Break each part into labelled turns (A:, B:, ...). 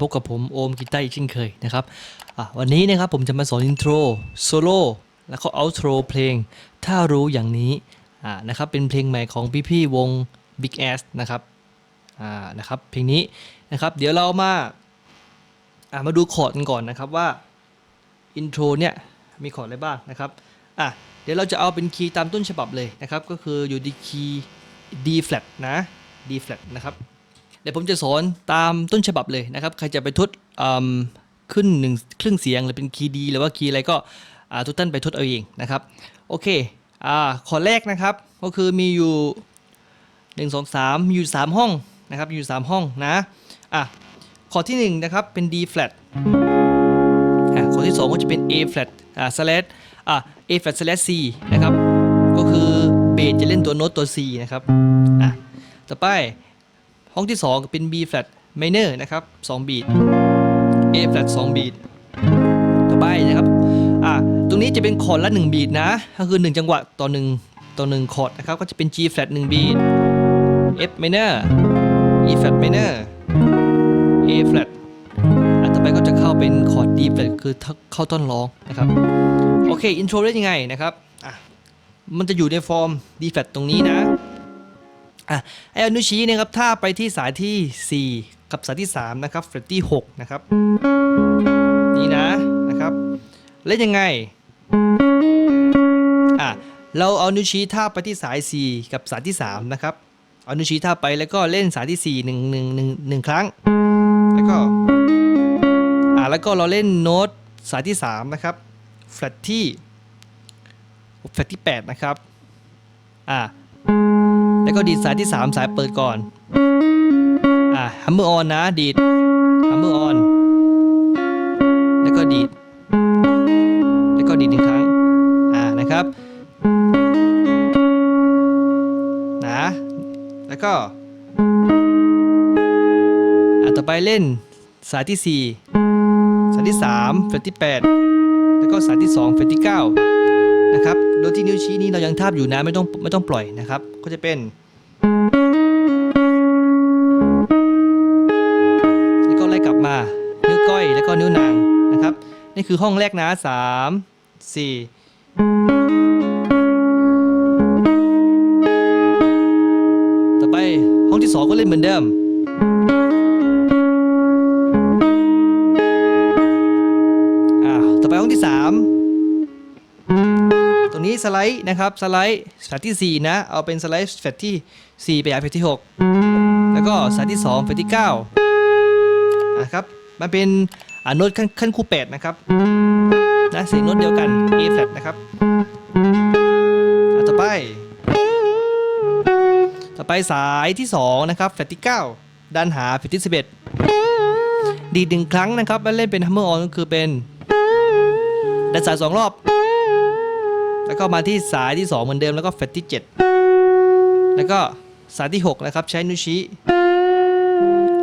A: พบกับผมโอมกีต้าอีกเช่นเคยนะครับวันนี้นะครับผมจะมาสอนอินโทรโซโล่แล้วก็เอาโทรเพลง ถ้ารู้อย่างนี้นะครับเป็นเพลงใหม่ของพี่ๆวง Big Ass นะครับนะครับเพลงนี้นะครับเดี๋ยวเรามาามาดูคอร์ดกันก่อนนะครับว่าอินโทรเนี่ยมีคอร์ดอะไรบ้างนะครับอะเดี๋ยวเราจะเอาเป็นคีย์ตามต้นฉบับเลยนะครับก็คืออยู่ที่คีย์ D flat นะ D flat นะครับ เดี๋ยวผมจะสอนตามต้นฉบับเลยนะครับ ใครจะไปทดขึ้นหนึ่งครึ่งเสียงหรือเป็นคีย์ดีหรือว่าคีย์อะไรก็ทุกท่านไปทดเอาเองนะครับ โอเคอ่าข้อแรกนะครับ ก็คือมีอยู่ 1 2 3 อยู่ 3 ห้องนะครับอยู่ 3 ห้องนะอะข้อที่ 1 นะครับ เป็น D flat อะข้อที่ 2 ก็จะเป็น A flat อ่า slash อะ A flat slash C นะครับ ก็คือเบสจะเล่นตัวโน้ตตัว C นะครับอะต่อไป ห้องที่ 2 เป็น B flat minor นะครับ2 beat A flat 2 beat ต่อไปนะครับอะตรงนี้จะเป็นคอร์ดละ1 beat นะ ก็คือ 1 จังหวะต่อ1ต่อ1คอร์ดนะครับ ก็จะเป็น G flat 1 beat F minor E flat minor A flat อะต่อไปก็จะเข้าเป็นคอร์ด D flat คือเข้าต้นร้องนะครับ โอเค อินโทรได้ยังไงนะครับอะมันจะอยู่ในฟอร์ม D flat ตรงนี้นะ อะไออนุชี้เนะครับถ้าไปที่สายที่ 4 กับสายที่ 3 นะครับเฟรตที่ 6 นะครับ นี่นะนะครับ เล่นยังไงอะเราเอานิ้วชี้ท่าไปที่สาย 4 กับสายที่ 3 นะครับ เอานิ้วชี้ท่าไปแล้วก็เล่นสายที่4 1 1 1 1 ครั้ง แล้วก็อะแล้วก็เราเล่นโน้ตสายที่ 3 นะครับเฟรตที่เฟรตที่ 8 นะครับอะ แล้วก็ดีดสายที่ 3 สายเปิดก่อน อ่าฮัมเมอร์ออนนะ ดีดฮัมเมอร์ออน แล้วก็ดีด แล้วก็ดีดหนึ่งครั้ง อ่านะครับ นะ แล้วก็อ่าต่อไปเล่นสายที่ 4 สายที่3เฟรที่ 8 แล้วก็สายที่2เฟรที่ 9 นะครับ โดยที่นิ้วชี้นี้เรายังทาบอยู่นะ ไม่ต้องไม่ต้องปล่อยนะครับ ก็จะเป็นแล้วก็ไล่กลับมา นิ้วก้อยแล้วก็นิ้วนางนะครับ นี่คือห้องแรกนะสามสี่ต่อไปห้องที่สองก็เล่นเหมือนเดิม ลด์นะครับสไลด์แฟลตที่ 4 นะ เอาเป็นสไลด์แฟตที่ 4 ไปหาแฟตที่ 6 แล้วก็สายที่2แฟตที่9นะครับมันเป็นอโน้ตขั้นขั้นคู่8นะครับนะเสียงโน้ตเดียวกัน A flat นะครับต่อไป ต่อไปสายที่ 2 นะครับแฟตที่ 9 ดันหาแฟตที่ 11 ดีดหนึ่งครั้งนะครับแล้วเล่นเป็น hammer on ก็คือเป็นดันสายสองรอบ แล้วก็มาที่สายที่ 2 เหมือนเดิมแล้วก็เฟตที่ 7 แล้วก็สายที่ 6 นะครับ ใช้นุชี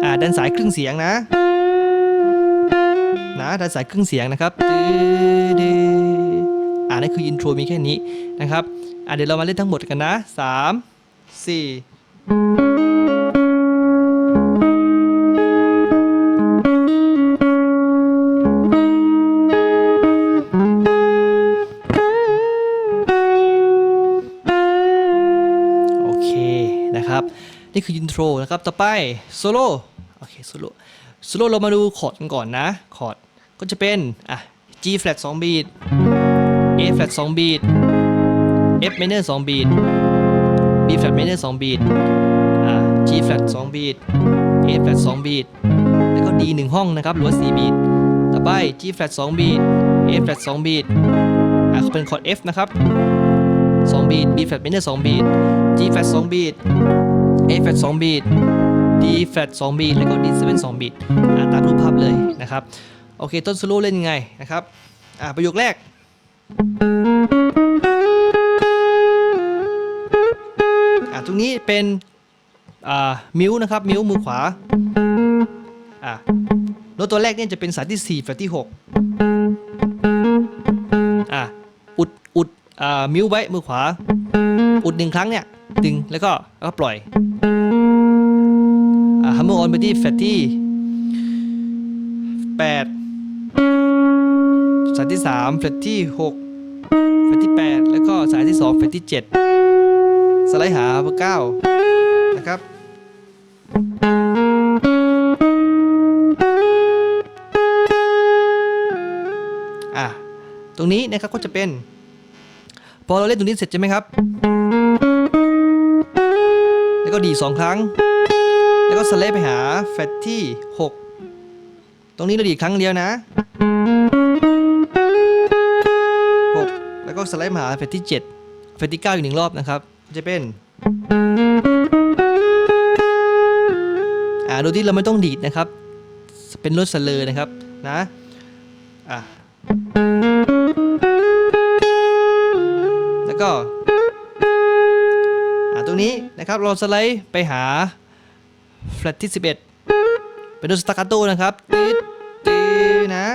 A: อ่าดันสายครึ่งเสียงนะ นะดันสายครึ่งเสียงนะครับดออ่านั่นคืออินโทรมีแค่นี้นะครับอ่าเดี๋ยวเรามาเล่นทั้งหมดกันนะ 3 4 นี่คืออินโทรนะครับ ต่อไปโซโล่โอเคโซโล่โซโล่เรามาดูคอร์ดกันก่อนนะคอร์ดก็จะเป็นอะ G flat 2 beat A flat 2 beat F minor 2 beat B flat minor 2 beat อะ G flat 2 beat A flat 2 beat แล้วก็ D 1 ห้องนะครับหรือว่า4 beat ต่อไป G flat 2 beat A flat 2 beat อะเป็นคอร์ด F นะครับ2 beat B flat minor 2 beat G flat 2 beat A flat 2 beat D flat 2 beat แล้วก็ D 7 2 beat อ่าตามรูปภาพเลยนะครับ โอเค ต้นโซโล่เล่นยังไงนะครับอ่าประโยคแรกอ่าตรงนี้เป็นอ่ามิวนะครับ มิวมือขวาอ่าโน้ตตัวแรกเนี่ยจะเป็นสายที่ 4 แฟลตที่ 6อ่าอุดอุดอ่ามิวไว้มือขวา อุดหนึ่งครั้งเนี่ยดึงแล้วก็แล้วก็ปล่อย ฮัมเมอร์ออนไปที่แฟลตที่8สายที่3เฟรตที่6เฟรตที่8แล้วก็สายที่2เฟรตที่7สไลด์หาเบอร์9นะครับอะตรงนี้นะครับก็จะเป็น พอเราเล่นตรงนี้เสร็จใช่ไหมครับ แล้วก็ดีสองครั้ง แล้วก็สไลด์ไปหาแฟตที่ 6 ตรงนี้เราดีดครั้งเดียวนะ 6 แล้วก็สไลด์มาหาแฟตที่ 7 แฟตที่ 9 อีกหนึ่งรอบนะครับ จะเป็น อ่า โดยที่เราไม่ต้องดีดนะครับ เป็นรถสเลอนะครับ นะ อะแล้วก็ อ่า ตรงนี้นะครับ เราสไลด์ไปหา แฟลตที่ 11 เป็นโดสตากาโตนะครับตีดตีนะ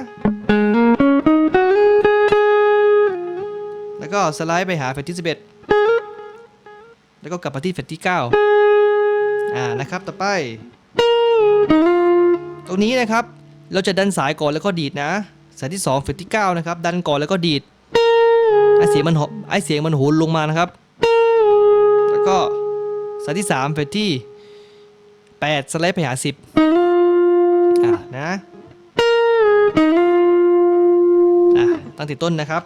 A: แล้วก็สไลด์ไปหาแฟลตที่ 11 แล้วก็กลับมาที่แฟลตที่ 9 อ่านะครับต่อไป ตรงนี้นะครับเราจะดันสายก่อนแล้วก็ดีดนะสายที่2แฟลตที่ 9 นะครับ ดันก่อนแล้วก็ดีด ไอเสียงมันหอบไอเสียงมันโหนลงมานะครับ แล้วก็สายที่3ไปที่ 8 สไลด์ไปหา 10 อะนะอะตั้งแต่ต้นนะครับ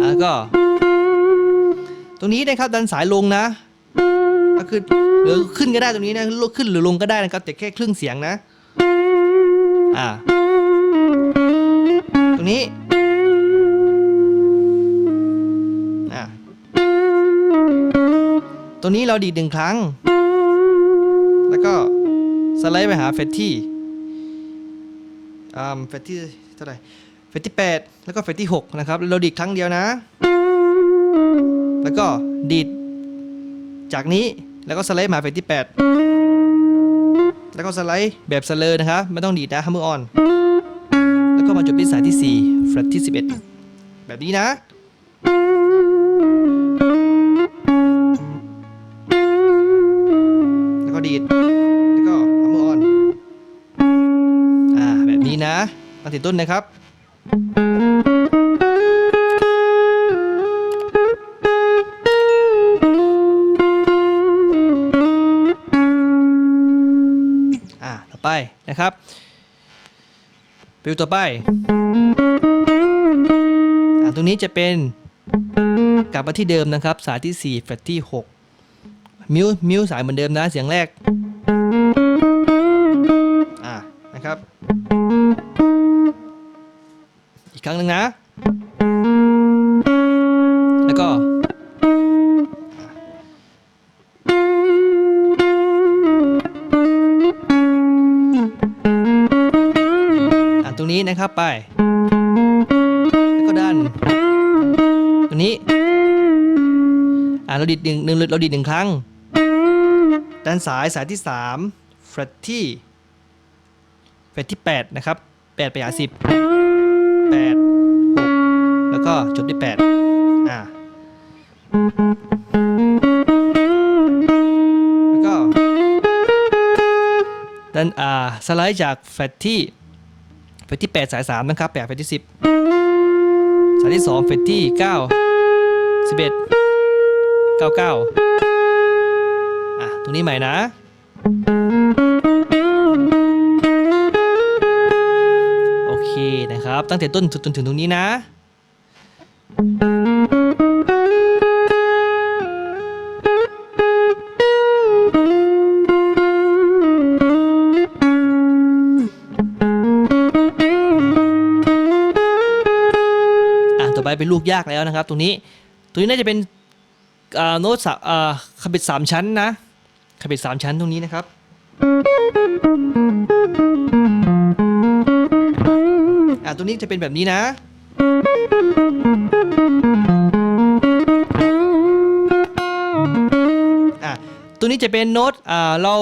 A: อะแล้วก็ ตรงนี้นะครับดันสายลงนะก็คือหรือขึ้นก็ได้ตรงนี้นะขึ้นหรือลงก็ได้นะครับ แต่แค่ครึ่งเสียงนะ อ่า ตรงนี้ ตรงนี้เราดีดหนึ่งครั้ง แล้วก็สไลด์ไปหาเฟตที่อ่าเฟตที่เท่าไหร่เฟตที่8 แล้วก็เฟตที่ 6 นะครับ เราดีดครั้งเดียวนะ แล้วก็ดีดจากนี้แล้วก็สไลด์มาเฟตที่ 8 แล้วก็สไลด์แบบสเลอร์นะครับ ไม่ต้องดีดนะฮัมเมอร์ออน แล้วก็มาจบที่สายที่4แฟตที่ 11 แบบนี้นะ ดีดแล้วก็ฮัมเมอร์ออนอ่าแบบนี้นะมาติดต้นนะครับต่อไปนะครับฟิวต่อไปอตรงนี้จะเป็นกลับมาที่เดิมนะครับ สายที่4แฟลตที่ 6 มิวมิวสายเหมือนเดิมนะเสียงแรก อ่านะครับ อีกครั้งหนึ่งนะ แล้วก็อ่าตรงนี้นะครับไป แล้วก็ดันตรงนี้ อ่าเราดีดหนึ่งหนึ่งเราดีดหนึ่งครั้ง ด้านสายสายที่3 fret ที่ fret ที่ 8 นะครับ 8 ไปหา10 8 6 แล้วก็จบที่8อ่าแล้วก็ดันอ่าสไลด์จาก fret ที่เฟสที่ 8 สาย 3 นะครับ8เฟสที่ 10 สายที่ 2 เฟสที่ 9 11 99อะ ตรงนี้ใหม่นะโอเคนะครับ ตั้งแต่ต้นจนถึงตรงนี้นะอะต่อไปเป็นลูกยากแล้วนะครับ ตรงนี้ ตรงนี้น่าจะเป็นโน้ตสามอ่าขบิดสามชั้นนะ ขบิดสามชั้นตรงนี้นะครับ อ่าตรงนี้จะเป็นแบบนี้นะ อะตัวนี้จะเป็นโน้ต อ่า เรา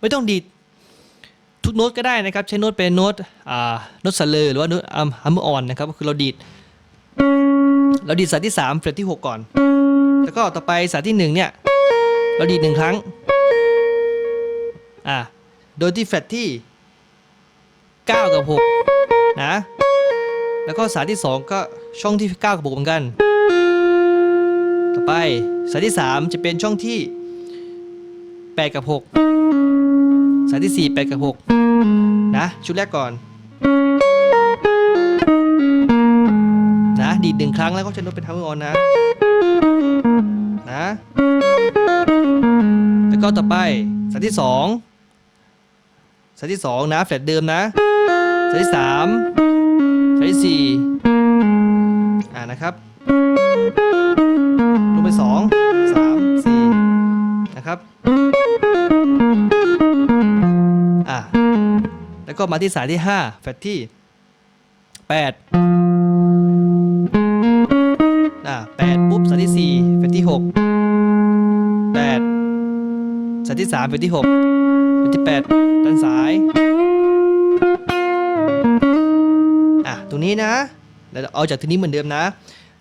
A: ไม่ต้องดีดทุกโน้ตก็ได้นะครับ ใช้โน้ตเป็นโน้ต อ่า โน้ตสเลอร์หรือว่าโน้ตอัมฮัมเมอร์ออนนะครับ ก็คือเราดีด เราดีดสายที่3เฟรตที่ 6 ก่อน แล้วก็ต่อไปสายที่ 1 เนี่ย เราดีดหนึ่งครั้ง อะโดยที่แฟลตที่ 9 กับ 6 นะ แล้วก็สายที่ 2 ก็ช่องที่ 9 กับ6เหมือนกัน ต่อไปสายที่ 3 จะเป็นช่องที่ 8 กับ 6 สายที่ 4 8 กับ 6 นะ ชุดแรกก่อน นะ ดีดหนึ่งครั้งแล้วก็ใช้โน้ตเป็นทาวเวอร์ออนนะ นะ แล้วก็ต่อไปสายที่ 2 สายที่ 2 นะแฟลตเดิมนะสายที่3สายที่4อ่านะครับลงไป2 3 4นะครับอ่าแล้วก็มาที่สายที่ 5 แฟลตที่ 8อ่า8ปุ๊บสายที่ 4 แฟลตที่ 6 8สายที่ 3 แฟลตที่ 6 แฟลตที่ 8 ด้านซ้าย อะ ตรงนี้นะเดี๋ยวเอาจากทีนี้เหมือนเดิมนะ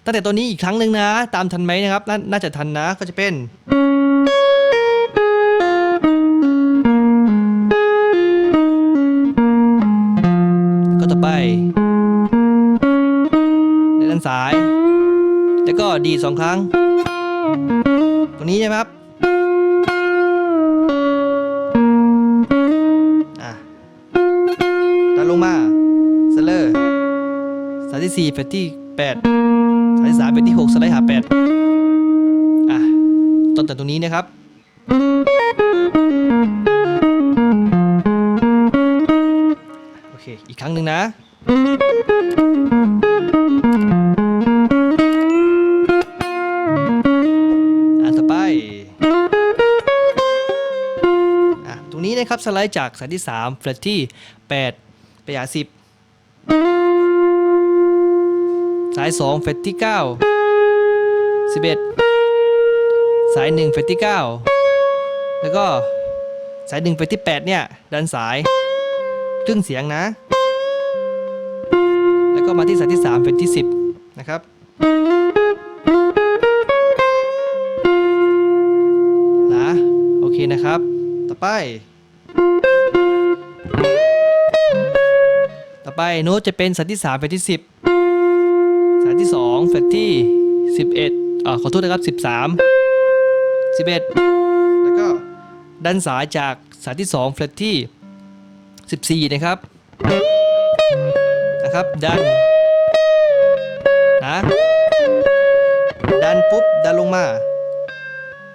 A: ตั้งแต่ตัวนี้อีกครั้งหนึ่งนะ ตามทันไหมนะครับนน่าจะทันนะ ก็จะเป็นก็ต่อไปในด้านซ้าย แล้วก็ดีสองครั้ง ตรงนี้ใช่ไหมครับ สายที่4แฟลตที่8สายที่3แฟลตที่6สไลด์หา8อะต้นแต่ตรงนี้นะครับโอเคอีกครั้งหนึ่งนะอะต่อไปอะตรงนี้นะครับสไลด์จากสายที่ 3 แฟลตที่ 8 ไปหา 10 สาย2แฟลตที่ 9 11 สาย1แฟลตที่ 9 แล้วก็สาย1แฟลตที่ 8 เนี่ยด้านสายครึ่งเสียงนะ แล้วก็มาที่สายที่3แฟลตที่ 10 นะครับนะโอเคนะครับ ต่อไป ต่อไปโน้ตจะเป็นสายที่3แฟลตที่ 10ายที่2แฟลตที่ 11อ่าขอโทษนะครับ 13 11 แล้วก็ด้านสายจากสายที่ 2 แฟลตที่ 14 นะครับ นะครับ ดัน นะ ดันปุ๊บ ดันลงมา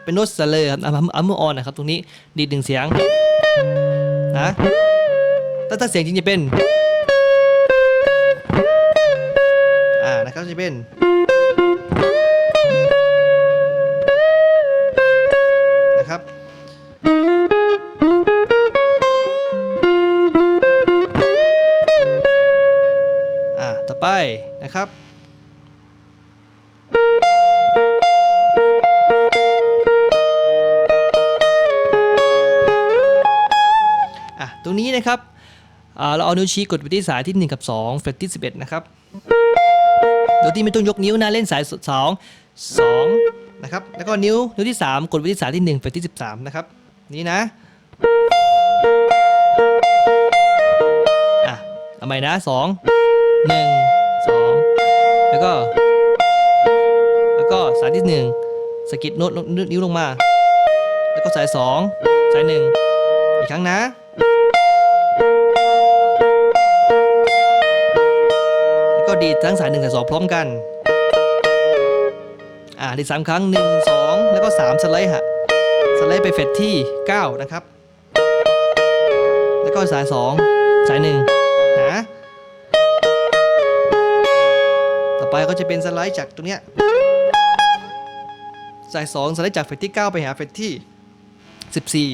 A: เป็นโน้ตสเลอร์ครับอัมอัมเมอร์ออนนะครับ ตรงนี้ ดีดหนึ่งเสียง นะ ถ้าถ้าเสียงจริงจะเป็น อ่านะครับจะเป็นนะครับ อ่าต่อไปนะครับอะตรงนี้นะครับอ่าเราเอานิ้วชี้กดไปที่สายที่ 1 กับ2เฟรตที่ 11 นะครับ โดยที่ไม่ต้องยกนิ้วนะเล่นสาย2 2นะครับแล้วก็นิ้วนิ้วที่ 3 กดไปที่สายที่1เฟรตที่ 13 นะครับ นี่นะอะเอาใหม่นะ 2 1 2 แล้วก็ แล้วก็สายที่ 1สกิดโน้ตนิ้วลงมา แล้วก็สาย 2 สาย 1 อีกครั้งนะ ดีดทั้งสายหนึ่งสายสองพร้อมกัน อ่าดีดสามครั้งหนึ่งสองแล้วก็สามสไลด์ฮะ สไลด์ไปเฟดที่เก้านะครับ แล้วก็สายสองสายหนึ่งนะต่อไปก็จะเป็นสไลด์จากตรงเนี้ยสายสองสไลด์จากเฟดที่เก้าไปหาเฟดที่สิบสี่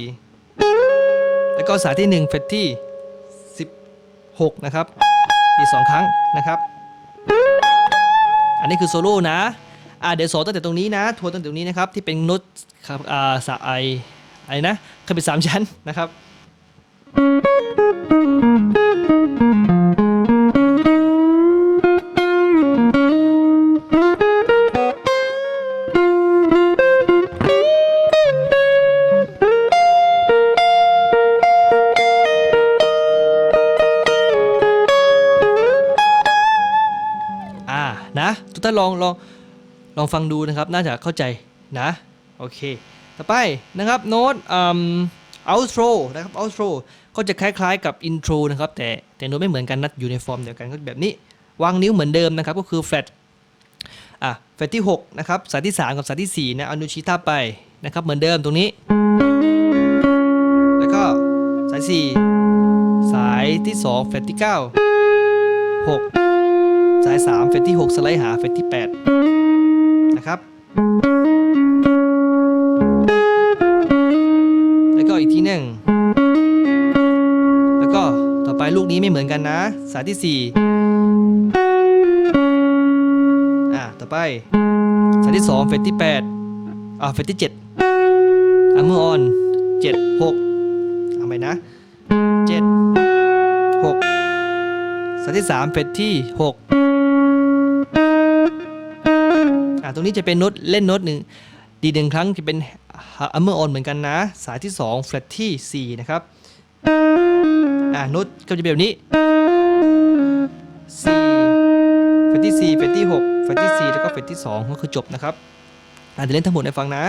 A: แล้วก็สายที่หนึ่งเฟดที่สิบหกนะครับ อีกสองครั้งนะครับ อันนี้คือโซโล่นะอ่าเดี๋ยวสอนตั้งแต่ตรงนี้นะทัวร์ตั้งแต่ตรงนี้นะครับที่เป็นโน้ตครับอ่าสายอะไรนะเคยเป็นสามชั้นนะครับ ลองลองลองฟังดูนะครับ น่าจะเข้าใจนะ โอเค ต่อไปนะครับโน้ตอืม outro นะครับ outro ก็จะคล้ายๆกับ intro นะครับ แต่แต่โน้ตไม่เหมือนกันนะอยู่ในฟอร์มเดียวกันก็แบบนี้ วางนิ้วเหมือนเดิมนะครับ ก็คือ flat อะ flat ที่ 6 นะครับ สายที่ 3 กับสายที่4นะเอานิ้วชี้ทับไปนะครับ เหมือนเดิมตรงนี้ แล้วก็สาย 4 สายที่2 flat ที่ 9 6 สาย3 flat ที่ 6 สไลด์หา flat ที่ 8 นะครับ แล้วก็อีกทีหนึ่ง แล้วก็ต่อไปลูกนี้ไม่เหมือนกันนะ สายที่ 4 อ่าต่อไป สายที่ 2 เฟสที่ 8 อ่าเฟสที่ 7อัมเมอร์ออน7 6เอาไปนะ 7 6สายที่ 3 เฟสที่ 6 อ่าตรงนี้จะเป็นโน้ตเล่นโน้ตหนึ่งดีหนึ่งครั้งจะเป็นอัมเมอร์ออนเหมือนกันนะ สายที่2เฟลตที่4นะครับอ่าโน้ตก็จะเป็นแบบนี้4เฟลตที่4เฟลตที่6เฟลตที่ 4 แล้วก็เฟลตที่ 2 ก็คือจบนะครับอ่าเดี๋ยวเล่นทั้งหมดให้ฟังนะ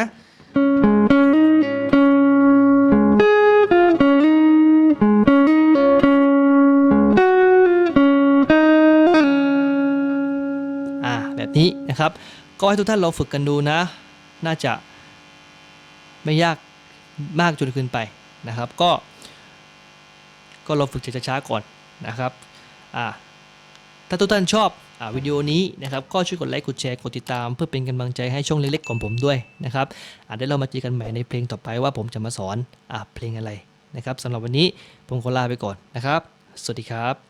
A: อ่าแบบนี้นะครับ ก็ให้ทุกท่านลองฝึกกันดูนะ น่าจะไม่ยากมากจนเกินไปนะครับ ก็ก็ลองฝึกช้าๆก่อนนะครับอ่าถ้าทุกท่านชอบอวิดีโอนี้นะครับ ก็ช่วยกดไลค์ กดแชร์ กดติดตาม เพื่อเป็นกำลังใจให้ช่องเล็กๆของผมด้วยนะครับอ่าได้เรามาเจอกันใหม่ในเพลงต่อไปว่าผมจะมาสอนอเพลงอะไรนะครับสำหรับวันนี้ผมขอลาไปก่อนนะครับ สวัสดีครับ